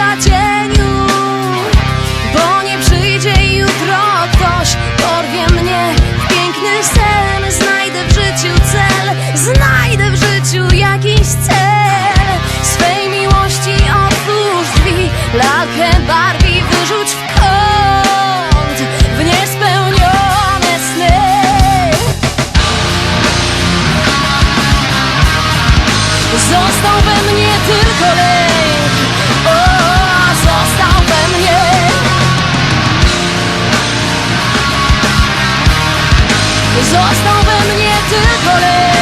życia cieniu Bo nie przyjdzie jutro ktoś, porwie mnie w piękny sen. Znajdę w życiu cel, znajdę w życiu jakiś cel. Swej miłości otwórz drzwi, lalkę Barbie wyrzuć w kąt W niespełnione sny. Został we mnie tylko lek Został we mnie tylko lek